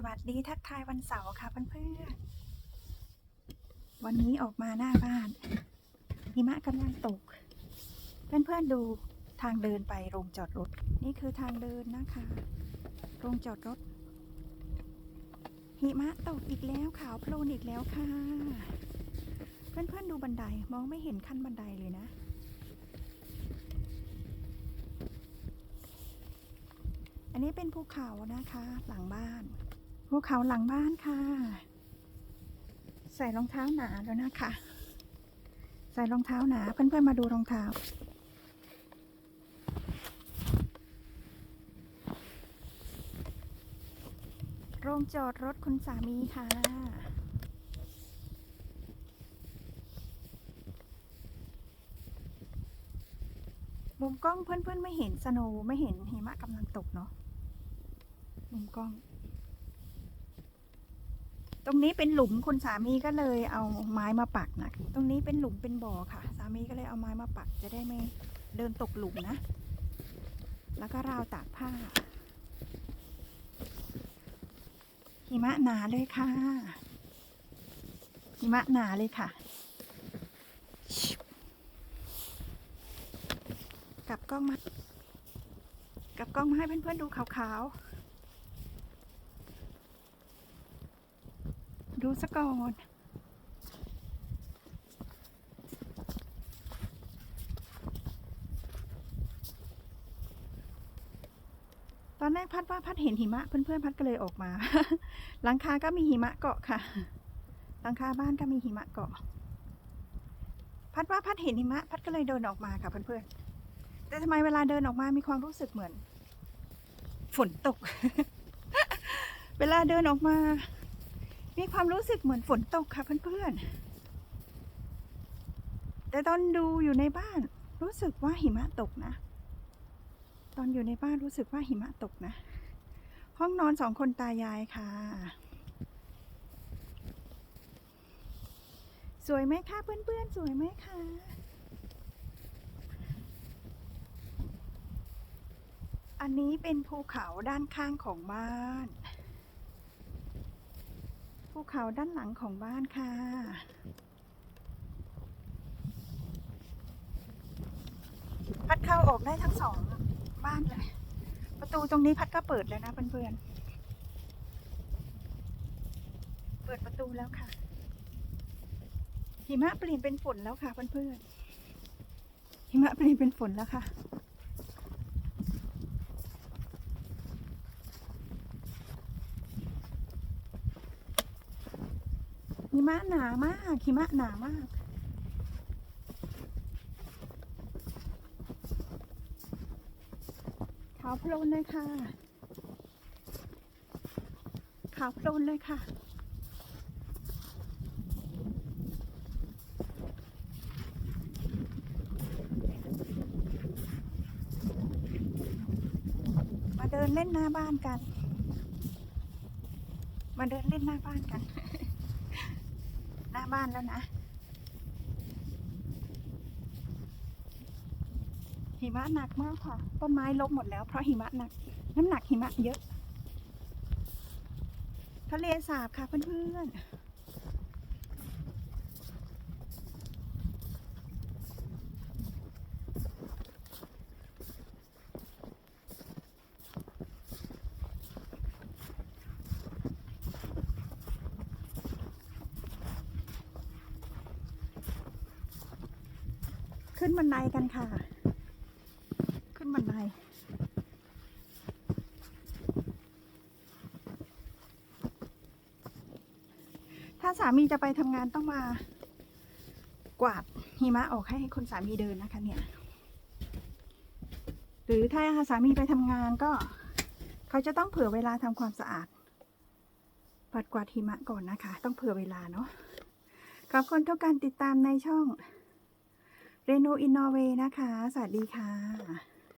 สวัสดีทักทายวันเสาร์ค่ะเพื่อนๆ วันนี้ออกมาหน้าบ้านหิมะกำลังตก เพื่อนๆดูทางเดินไปโรงจอดรถ นี่คือทางเดินนะคะ โรงจอดรถ หิมะตกอีกแล้วขาวโพลนอีกแล้วค่ะ เพื่อนๆดูบันไดมองไม่เห็นขั้นบันไดเลยนะอันนี้เป็นภูเขานะคะหลังบ้าน ภูเขาหลังบ้านค่ะ ใส่รองเท้าหนาแล้วนะคะ ใส่รองเท้าหนาเพื่อนๆมาดูรองเท้า โรงจอดรถคุณสามีค่ะมุมกล้องเพื่อนๆไม่เห็นสโนว์ไม่เห็นหิมะกำลังตกเนาะมุมกล้อง ตรงนี้เป็นหลุมคุณสามีก็เลยเอาไม้มาปักนะตรงนี้เป็นหลุมเป็นบ่อค่ะ สามีก็เลยเอาไม้มาปักจะได้ไม่เดินตกหลุมนะ แล้วก็ราวตากผ้าหิมะหนาเลยค่ะหิมะหนาเลยค่ะ กลับกล้องมากลับกล้องมาให้เพื่อนๆดูขาวๆ ดูสะก่อนตอนแรกพัดว่าพัดเห็นหิมะเพื่อนๆพัดก็เลยออกมา หลังคาก็มีหิมะเกาะค่ะ หลังคาบ้านก็มีหิมะเกาะ พัดว่าพัดเห็นหิมะ พัดก็เลยเดินออกมาค่ะเพื่อนๆ แต่ทำไมเวลาเดินออกมามีความรู้สึกเหมือน ฝนตก เวลาเดินออกมา มีความรู้สึกเหมือนฝนตกค่ะเพื่อนๆ แต่ตอนดูอยู่ในบ้านรู้สึกว่าหิมะตกนะ ตอนอยู่ในบ้านรู้สึกว่าหิมะตกนะ ห้องนอนสองคนตายายค่ะ สวยไหมคะเพื่อนๆ สวยไหมคะอันนี้เป็นภูเขาด้านข้างของบ้าน ภูเขาด้านหลังของบ้านค่ะพัดเข้าออกได้ทั้งสองบ้านเลย ประตูตรงนี้พัดก็เปิดแล้วนะเพื่อนๆ เปิดประตูแล้วค่ะ หิมะเปลี่ยนเป็นฝนแล้วค่ะเพื่อนๆ หิมะเปลี่ยนเป็นฝนแล้วค่ะ หิมะหนามากหิมะหนามากขาวโพลนเลยค่ะขาวโพลนเลยค่ะมาเดินเล่นหน้าบ้านกัน มาเดินเล่นหน้าบ้านกัน หน้าบ้านแล้วนะ หิมะหนักมากค่ะ ต้นไม้ล้มหมดแล้วเพราะหิมะหนัก น้ำหนักหิมะเยอะ ทะเลสาบค่ะเพื่อนๆ ขึ้นบันไดกันค่ะ ขึ้นบันไดถ้าสามีจะไปทำงานต้องมากวาดหิมะออกให้คนสามีเดินนะคะเนี่ย หรือถ้าสามีไปทำงานก็ เขาจะต้องเผื่อเวลาทำความสะอาด ปัดกวาดหิมะก่อนนะคะ ต้องเผื่อเวลาเนาะขอบคุณทุกการติดตามในช่อง เรโนอินโนเวนะคะ สวัสดีค่ะ